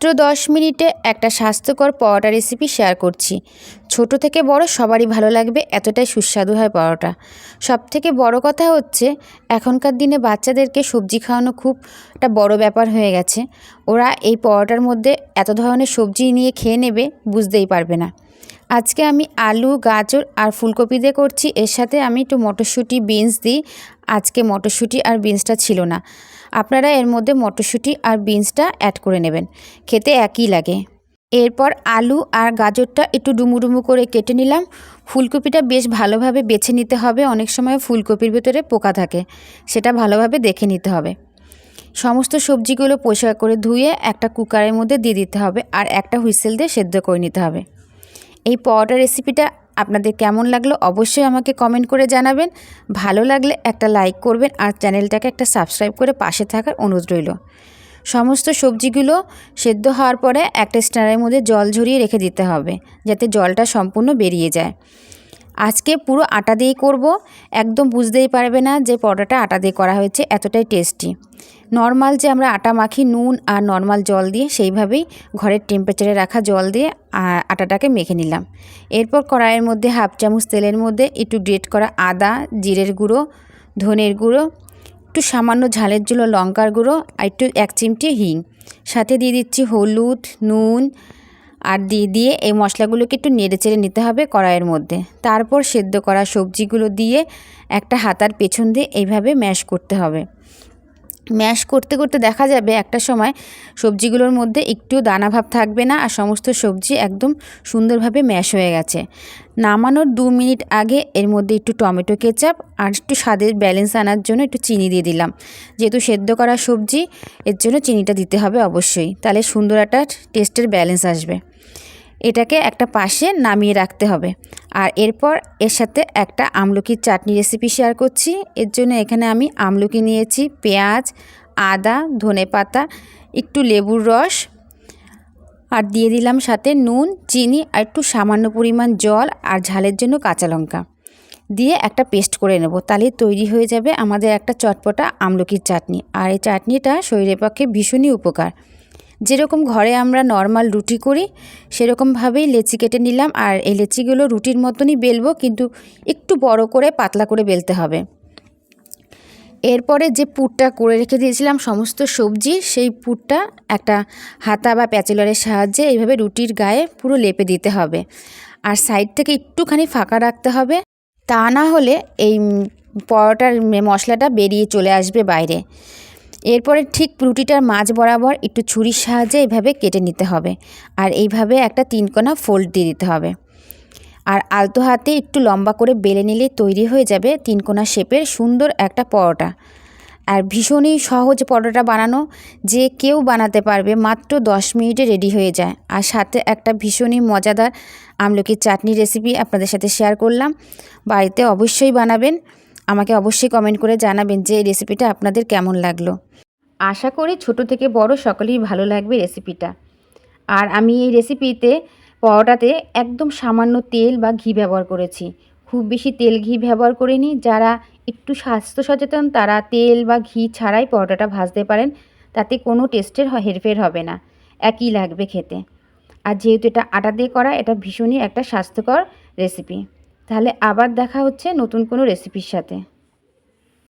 মাত্র দশ মিনিটে একটা স্বাস্থ্যকর পরোটা রেসিপি শেয়ার করছি। ছোট থেকে বড় সবারই ভালো লাগবে এতটাই সুস্বাদু হয় পরোটা। সব থেকে বড় কথা হচ্ছে, এখনকার দিনে বাচ্চাদেরকে সবজি খাওয়ানো খুব একটা বড় ব্যাপার হয়ে গেছে। ওরা এই পরোটার মধ্যে এত ধরনের সবজি নিয়ে খেয়ে নেবে, বুঝতেই পারবে না। আজকে আমি আলু, গাজর আর ফুলকপি দিয়ে করছি। এর সাথে আমি একটু মটরশুঁটি বিনস দিই। আজকে মটরশুঁটি আর বিনসটা ছিল না। আপনারা এর মধ্যে মটরশুঁটি আর বিনসটা অ্যাড করে নেবেন। খেতে একই লাগে। এরপর আলু আর গাজরটা একটু ডুমু ডুমু করে কেটে নিলাম। ফুলকপিটা বেশ ভালোভাবে বেছে নিতে হবে। অনেক সময় ফুলকপির ভেতরে পোকা থাকে, সেটা ভালোভাবে দেখে নিতে হবে। সমস্ত সবজিগুলো পরিষ্কার করে ধুয়ে একটা কুকারের মধ্যে দিয়ে দিতে হবে আর একটা হুইসেল দিয়ে সেদ্ধ করে নিতে হবে। এই পরোটা রেসিপিটা আপনাদের কেমন লাগল অবশ্যই আমাকে কমেন্ট করে জানাবেন। ভালো লাগলে একটা লাইক করবেন আর চ্যানেলটাকে একটা সাবস্ক্রাইব করে পাশে থাকার অনুরোধ রইল। সমস্ত সবজিগুলো সেদ্ধ হওয়ার পরে একটা স্ট্যান্ডের মধ্যে জল ঝরিয়ে রেখে দিতে হবে, যাতে জলটা সম্পূর্ণ বেরিয়ে যায়। আজকে পুরো আটা দিয়েই করব। একদম বুঝতেই পারবে না যে পরোটাটা আটা দিয়ে করা হয়েছে, এতটাই টেস্টি নর্মাল যে আমরা আটা মাখি নুন আর নর্মাল জল দিয়ে, সেইভাবেই ঘরের টেম্পারেচারে রাখা জল দিয়ে আটাটাকে মেখে নিলাম। এরপর কড়াইয়ের মধ্যে হাফ চামচ তেলের মধ্যে একটু গ্রেট করা আদা, জিরের গুঁড়ো, ধনের গুঁড়ো, একটু সামান্য ঝালের জন্য লঙ্কার গুঁড়ো আর একটু এক চিমটি হিং। সাথে দিয়ে দিচ্ছি হলুদ, নুন আর দিয়ে দিয়ে এই মশলাগুলোকে একটু নেড়ে চেড়ে নিতে হবে কড়াইয়ের মধ্যে। তারপর সেদ্ধ করা সবজিগুলো দিয়ে একটা হাতার পেছন দিয়ে এইভাবে ম্যাশ করতে হবে। ম্যাশ করতে করতে দেখা যাবে একটা সময় সবজিগুলোর মধ্যে একটু দানা ভাব থাকবে না আর সমস্ত সবজি একদম সুন্দরভাবে ম্যাশ হয়ে গেছে। নামানোর দু মিনিট আগে এর মধ্যে একটু টমেটো কেচাপ আর একটু স্বাদের ব্যালেন্স আনার জন্য একটু চিনি দিয়ে দিলাম। যেহেতু সেদ্ধ করা সবজি, এর জন্য চিনিটা দিতে হবে অবশ্যই। তাহলে সুন্দর একটা টেস্টের ব্যালেন্স আসবে। এটাকে একটা পাশে নামিয়ে রাখতে হবে। আর এরপর এর সাথে একটা আমলকির চাটনি রেসিপি শেয়ার করছি। এর জন্য এখানে আমি আমলকি নিয়েছি, পেঁয়াজ, আদা, ধনে পাতা, একটু লেবুর রস, আর দিয়ে দিলাম সাথে নুন, চিনি আর একটু সামান্য পরিমাণ জল আর ঝালের জন্য কাঁচা লঙ্কা। দিয়ে একটা পেস্ট করে নেব, তাহলে তৈরি হয়ে যাবে আমাদের একটা চটপটা আমলকির চাটনি। আর এই চাটনিটা শরীরের পক্ষে ভীষণই উপকার। যেরকম ঘরে আমরা নর্মাল রুটি করি, সেরকমভাবেই লেচি কেটে নিলাম আর এই লেচিগুলো রুটির মতনই বেলবো, কিন্তু একটু বড় করে পাতলা করে বেলতে হবে। এরপরে যে পুরটা করে রেখে দিয়েছিলাম সমস্ত সবজি, সেই পুরটা একটা হাতা বা প্যাচেলারের সাহায্যে এইভাবে রুটির গায়ে পুরো লেপে দিতে হবে। আর সাইড থেকে একটুখানি ফাঁকা রাখতে হবে, তা না হলে এই পরোটার মশলাটা বেরিয়ে চলে আসবে বাইরে। এরপরে ঠিক রুটিটার মাঝ বরাবর একটু ছুরির সাহায্যে এইভাবে কেটে নিতে হবে। আর এইভাবে একটা তিনকোনা ফোল্ড দিয়ে দিতে হবে। আর আলতো হাতে একটু লম্বা করে বেলে নিলে তৈরি হয়ে যাবে তিনকোনা শেপের সুন্দর একটা পরোটা। আর ভীষণই সহজ পরোটা বানানো, যে কেউ বানাতে পারবে মাত্র দশ মিনিটে রেডি হয়ে যায়। আর সাথে একটা ভীষণই মজাদার আমলকির চাটনি রেসিপি আপনাদের সাথে শেয়ার করলাম। বাড়িতে অবশ্যই বানাবেন। আমাকে অবশ্যই কমেন্ট করে জানাবেন যে এই রেসিপিটা আপনাদের কেমন লাগল। আশা করি ছোট থেকে বড় সকলেই ভালো লাগবে রেসিপিটা আর আমি এই রেসিপিতে পরোটাতে একদম সামান্য তেল বা ঘি ব্যবহার করেছি। খুব বেশি তেল ঘি ব্যবহার করিনি। যারা একটু স্বাস্থ্য সচেতন, তারা তেল বা ঘি ছাড়াই পরোটাটা ভাজতে পারেন। তাতে কোনো টেস্টের হেরফের হবে না। একই লাগবে খেতে। আর যেহেতু এটা আটা দিয়ে করা, এটা ভীষণই একটা স্বাস্থ্যকর রেসিপি তাহলে আবার দেখা হচ্ছে নতুন কোনো রেসিপির সাথে।